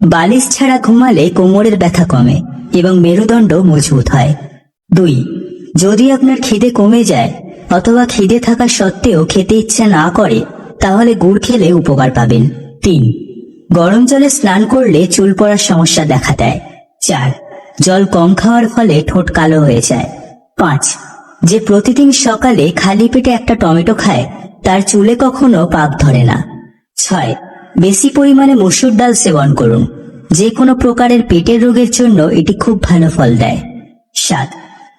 বালিশ ছাড়া ঘুমালে কোমরের ব্যথা কমে এবং মেরুদণ্ড মজবুত হয়। দুই, যদি আপনার খিদে কমে যায় অথবা খিদে থাকা সত্ত্বেও খেতে ইচ্ছা না করে, তাহলে গুড় খেলে উপকার পাবেন। তিন, গরম জলে স্নান করলে চুল পড়ার সমস্যা দেখা দেয়। চার, জল কম খাওয়ার ফলে ঠোঁট কালো হয়ে যায়। পাঁচ, যে প্রতিদিন সকালে খালি পেটে একটা টমেটো খায়, তার চুলে কখনো পাক ধরে না। ছয় বেশি পরিমাণে মসুর ডাল সেবন করুন। যে কোনো প্রকারের পেটের রোগের জন্য এটি খুব ভালো ফল দেয়। সাত,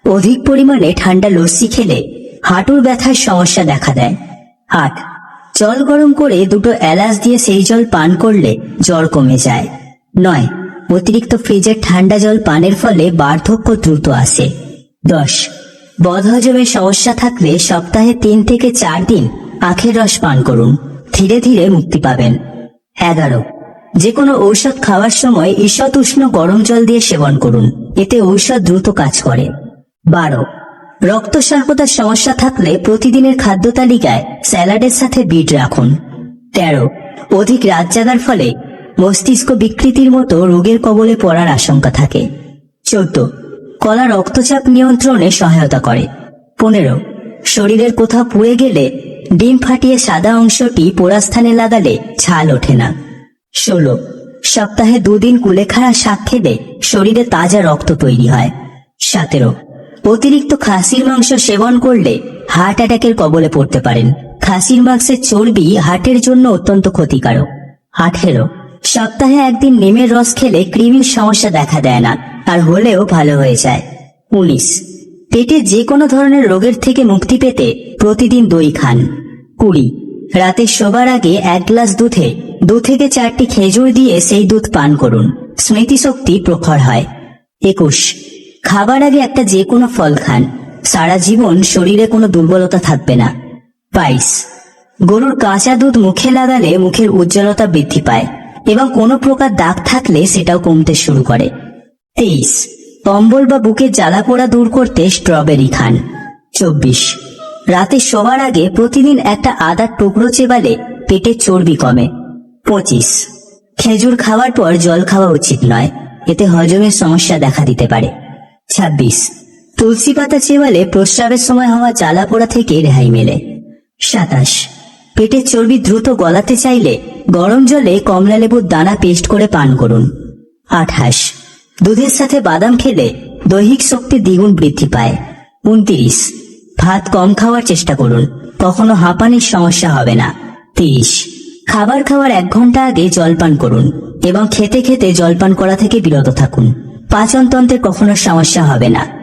অধিক পরিমাণে ঠান্ডা লস্যি খেলে হাঁটুর ব্যথার সমস্যা দেখা দেয়। আট, জল গরম করে দুটো এলাচ দিয়ে সেই জল পান করলে জ্বর কমে যায়। নয়, অতিরিক্ত ফ্রিজের ঠান্ডা জল পানের ফলে বার্ধক্য দ্রুত আসে। দশ বদহজমের সমস্যা থাকলে সপ্তাহে তিন থেকে চার দিন আখের রস পান করুন। ধীরে ধীরে মুক্তি পাবেন। এগারো। যে কোনো ঔষধ খাওয়ার সময় ঈষৎ উষ্ণ গরম জল দিয়ে সেবন করুন। এতে ঔষধ দ্রুত কাজ করে। বারো। রক্ত স্বল্পতার সমস্যা থাকলে প্রতিদিনের খাদ্য তালিকায় স্যালাডের সাথে বিট রাখুন। তেরো। অধিক রাত জাগার ফলে মস্তিষ্ক বিকৃতির মতো রোগের কবলে পড়ার আশঙ্কা থাকে। চোদ্দ। কলা রক্তচাপ নিয়ন্ত্রণে সহায়তা করে। পনেরো। শরীরের কোথাও পুড়ে গেলে ডিম ফাটিয়ে সাদা অংশটি পোড়াস্থানে লাগালে ছাল ওঠে না। ষোলো। সপ্তাহে দুদিন কুলেখাড়া শাক খেলে শরীরে তাজা রক্ত তৈরি হয়। সতেরো। অতিরিক্ত খাসির মাংস সেবন করলে হার্ট অ্যাটাকের কবলে পড়তে পারেন। খাসির মাংসের চর্বি হার্টের জন্য অত্যন্ত ক্ষতিকারক। আঠেরো। সপ্তাহে একদিন নিমের রস খেলে কৃমির সমস্যা দেখা দেয় না, আর হলেও ভালো হয়ে যায়। উনিশ। পেটে যে কোনো ধরনের রোগের থেকে মুক্তি পেতে প্রতিদিন দই খান। কুড়ি। রাতে শোবার আগে এক গ্লাস দুধে, দু থেকে চারটি খেজুর দিয়ে সেই দুধ পান করুন। স্মৃতিশক্তি প্রখর হয়। একুশ। খাবার আগে একটা যে কোনো ফল খান। সারা জীবন শরীরে কোনো দুর্বলতা থাকবে না। বাইশ। গরুর কাঁচা দুধ মুখে লাগালে মুখের উজ্জ্বলতা বৃদ্ধি পায় এবং কোনো প্রকার দাগ থাকলে সেটাও কমতে শুরু করে। তেইশ। কম্বল বা বুকের জ্বালা পোড়া দূর করতে স্ট্রবেরি খান। চব্বিশ। রাতে শোবার আগে প্রতিদিন একটা আদার টুকরো চেবালে পেটের চর্বি কমে। পঁচিশ। খেজুর খাওয়ার পর জল খাওয়া উচিত নয়। এতে হজমের সমস্যা দেখা দিতে পারে। ছাব্বিশ। তুলসী পাতা চেবালে প্রস্রাবের সময় হওয়া জ্বালা পোড়া থেকে রেহাই মেলে। সাতাশ। পেটের চর্বি দ্রুত গলাতে চাইলে গরম জলে কমলা লেবুর দানা পেস্ট করে পান করুন। আঠাশ। দুধের সাথে বাদাম খেলে দৈহিক শক্তি দ্বিগুণ বৃদ্ধি পায়। উনত্রিশ। ভাত কম খাওয়ার চেষ্টা করুন। কখনো হাঁপানির সমস্যা হবে না। তিরিশ। খাবার খাওয়ার এক ঘণ্টা আগে জলপান করুন এবং খেতে খেতে জলপান করা থেকে বিরত থাকুন। পাচনতন্ত্রে কখনো সমস্যা হবে না।